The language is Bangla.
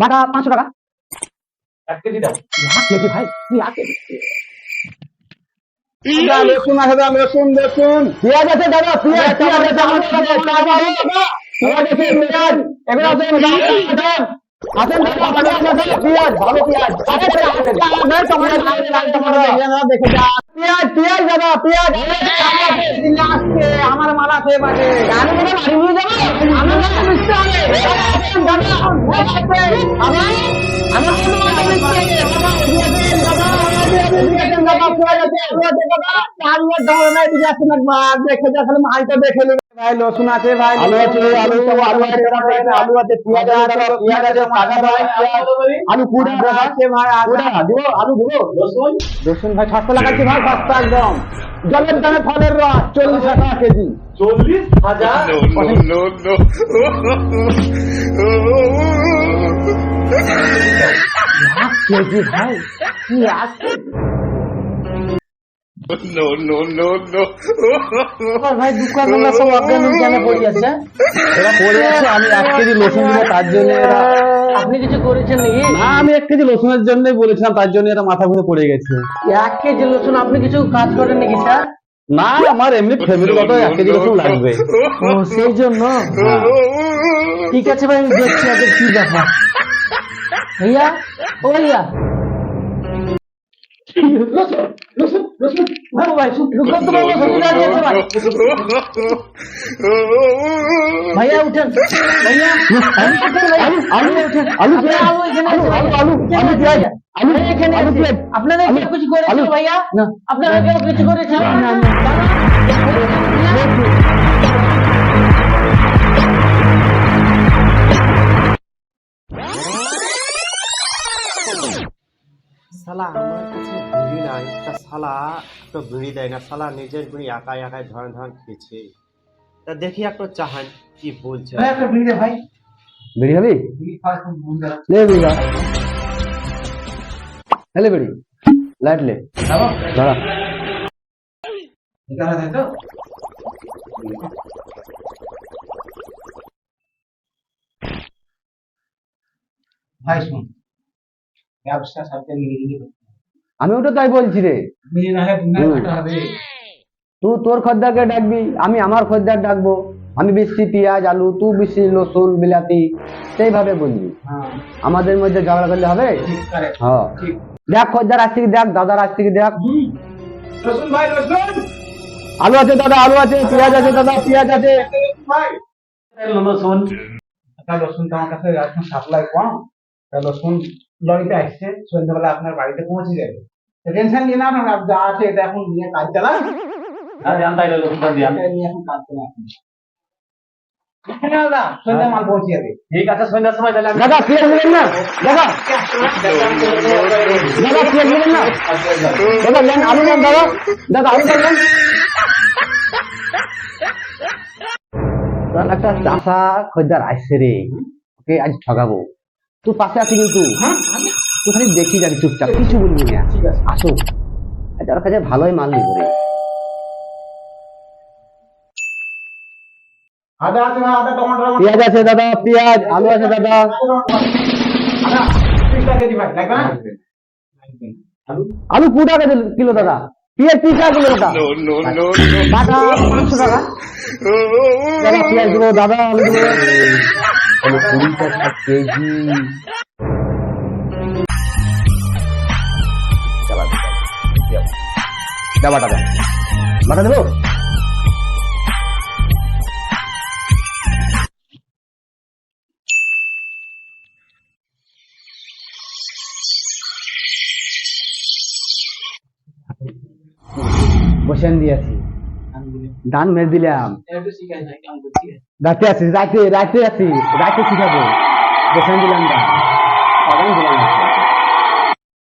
বাটা পাঁচশো টাকা এক কেজি দাও এক কেজি ভাই তুই এক কেজি লসুন আছে দাও লসুন লসুন পেঁয়াজ আছে দাদা পেঁয়াজ আমার মাল আমি কাছে মিষ্টি রসুন ভাই সস্তা লাগাচ্ছি ভাই সস্তা একদম জলের দামে ফলের রস চল্লিশ টাকা কেজি চল্লিশ হাজার কেজি ভাই কি আছে no, no, no, no. ভাই সব অজ্ঞান জ্ঞানে পড়ে আছে এরা পড়ে আছে আমি এক কেজি রসুন দিব তার জন্য এরা আপনি কিছু করেছেন নাকি? না আমি এক কেজি রসুনের জন্যই বলেছিলাম তার জন্য এরা মাথা ঘুরে পড়ে গেছে। এক কেজি রসুন আপনি কিছু কাজ করেন নাকি স্যার? না আমার এমনি ফ্যামিলিগত এক কেজি রসুন লাগবে। ও সেই জন্য? ঠিক আছে ভাই আমি দেখছি আগে কি ব্যাপার। ভাইয়া ও ভাইয়া। রসুন রসুন ভাই ভাই রুকন তো বাবা সবজি দাঁড়িয়ে আছে ভাই ভাইয়া উঠেন ভাইয়া আলু উঠেন ভাইয়া আলু উঠেন আলু আপনার পেঁয়াজ আলু এখানে আলু আছে। আলু আলু আলু পেঁয়াজ আলু ভাইয়া এখানে আলু আছে। পেঁয়াজ আপনারা আলু, কেউ কিছু করেছেন আলু। ভাইয়া না। আপনারা কেউ কিছু করেছেন না, না। শালা আমার কাছে বিড়ি নাই তা শালা একটা বিড়ি দেয় না শালা নিজের বিড়ি একাই একাই ধরে ধরে খেয়েছে। তা দেখি একটা চাহান কি বলছে। ভাই বেরি হবি বিড়ি খাওয়া খুব খারাপ। লে বিড়া হেলে বেরি লাইট লে। দাঁড়া। তো? ভাই শুন ব্যবসা সাথে। আমি ওটা তাই বলছি রে। তুই তোর খদ্দারকে ডাকবি আমি আমার খদ্দার ডাকবো। আমি বেশি পেঁয়াজ আলু তুই বেশি রসুন বিলাতি সেইভাবে বলবি হ্যাঁ। আমাদের মধ্যে ঝগড়া করলে হবে? হ্যাঁ। দেখ খদ্দার আসছে কি দেখ দাদার আসছে কি দেখ। রসুন ভাই রসুন! আলু আছে দাদা আলু আছে পেঁয়াজ আছে দাদা পেঁয়াজ আছে। ভাই। রসুন রসুন তো আমার কাছে এখন সাপ্লাই কম। রসুন লরিতে আসছে সন্ধ্যাবেলা আপনার বাড়িতে পৌঁছে যাবে। টেনশন নিয়ে না না যা আছে এটা এখন নিয়ে কাজ চালান। এটা নিয়ে এখন কাজ চালান দাদা সন্ধ্যা মাল পৌঁছে যাবে। ঠিক আছে সন্ধ্যার সময় তাহলে দাদা পেঁয়াজ নেবেন না? দাদা। দাদা পেঁয়াজ নেবেন না? দাদা নেন আলু নেন দাদা। দাদা আলু নেন। একটা চাষা খদ্দার আসছে রে। ওকে আজ ঠগাবো। তুই পাশে আছি কিন্তু তুই খালি দেখি যাবি চুপচাপ কিছু বলবি না আসো ওর কাছে ভালোই মাল নিব রে আছে না আদা টমেটো পেঁয়াজ আছে দাদা পেঁয়াজ আলু আছে দাদা আলু কুড়ি টাকা কিলো দাদা পেঁয়াজ ত্রিশ টাকা কিলো দাদা বাটা পাঁচশো টাকা দাদা পেঁয়াজ দাদা আলু দেবো তাহলে কুড়ি টাকা কেজি দা বাটা দা বাটা দেবো বসেন দিয়েছি দান মেরে দিলাম। রাতে আছিস রাতে রাতে আছিস রাতে শিখাবো। দোকান দিলাম দিলাম